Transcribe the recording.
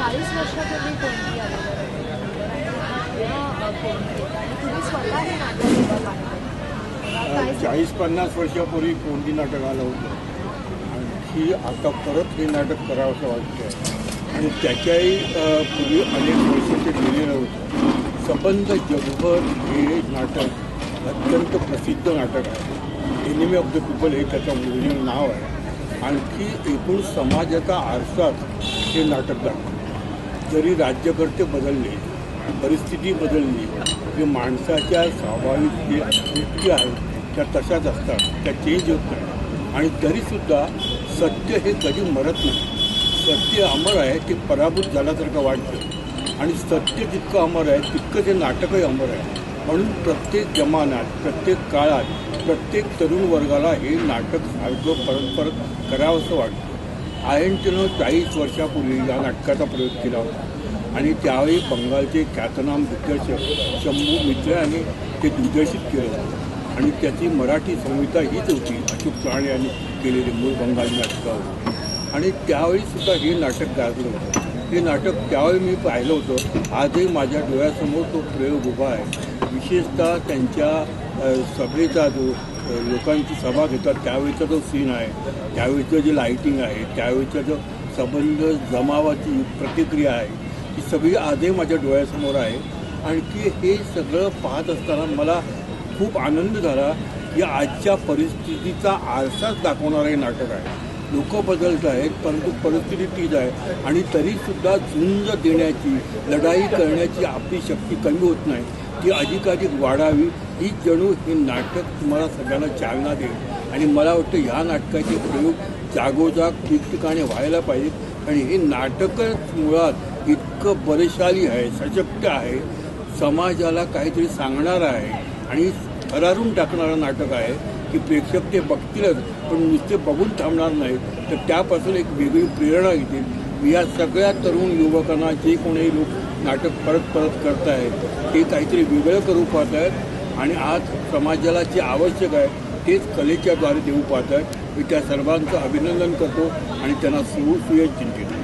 चाळीस वर्षापूर्वी कोणती आलेलं चाळीस पन्नास वर्षापूर्वी कोणती नाटक आलं होतं? आणखी आता परत हे नाटक करावं असं वाटतं आणि त्याच्याही पूर्वी अनेक वर्ष ते लिहिलेलं होतं सबंध जगभर हे नाटक अत्यंत प्रसिद्ध नाटक आहे. एनिमी ऑफ द पीपल हे त्याचं ओरिजिनल नाव आहे. आणखी एकूण समाजाचा आरसाच हे नाटक दाखवतं. जरी राज्यकर्ते बदलले परिस्थिती बदलली की माणसाच्या स्वाभाविक जे वृत्ती आहेत त्या तशाच असतात त्या चेंज होत नाही. आणि तरीसुद्धा सत्य हे कधी मरत नाही. सत्य अमर आहे ते पराभूत झाल्यासारखं वाटतं. आणि सत्य जितकं अमर आहे तितकं ते नाटकही अमर आहे. म्हणून प्रत्येक जमान्यात प्रत्येक काळात प्रत्येक तरुण वर्गाला हे नाटक सारखं परत परत करावंसं वाटतं. आयनटीनं चाळीस वर्षापूर्वी या नाटकाचा प्रयोग केला. होता आणि त्यावेळी बंगालचे ख्यातनाम दिग्दर्शक शंभू मित्र यांनी ते दिग्दर्शित केलं. होतं आणि त्याची मराठी संहिता हीच होती अशोक चव्हाण यांनी केलेली मूळ बंगाली नाटकावर आणि त्यावेळीसुद्धा हे नाटक गाजलं होतं. हे नाटक त्यावेळी मी पाहिलं होतं. आजही माझ्या डोळ्यासमोर तो प्रयोग उभा आहे. विशेषतः त्यांच्या सभेचा जो लोकांची सभा घेतात त्यावेळीचा जो सीन आहे त्यावेळीचं जे लाईटिंग आहे त्यावेळीचा जो संबंध जमावाची प्रतिक्रिया आहे ही सगळी आजही माझ्या डोळ्यासमोर आहे. आणखी हे सगळं पाहत असताना मला खूप आनंद झाला की आजच्या परिस्थितीचा आरसाच दाखवणारं हे नाटक आहे. लोक बदलत आहेत परंतु परिस्थिती तीच आहे आणि तरीसुद्धा झुंज देण्याची लढाई करण्याची आपली शक्ती कमी होत नाही. ती अधिकाधिक वाढावी ही जणू हे नाटक तुम्हाला सगळ्यांना चालना देईल. आणि मला वाटतं ह्या नाटकाचे प्रयोग जागोजाग ठिकठिकाणी व्हायला पाहिजेत. आणि हे नाटकच मुळात इतकं बलशाली आहे सशक्त आहे समाजाला काहीतरी सांगणारं आहे. आणि थरारून टाकणारं नाटक आहे की प्रेक्षक ते बघतीलच पण नुसते बघून थांबणार नाहीत. तर त्यापासून एक वेगळी प्रेरणा घेतील या सगळ्या तरुण युवकांना जे कोणी लोक नाटक परत परत करत आहेत ते काहीतरी वेगळं करू पाहत आहेत आणि आज समाजाला जे आवश्यक आहे तेच कलेच्याद्वारे देऊ पाहत आहेत मी त्या सर्वांचं अभिनंदन करतो आणि त्यांना सुयश चिंतित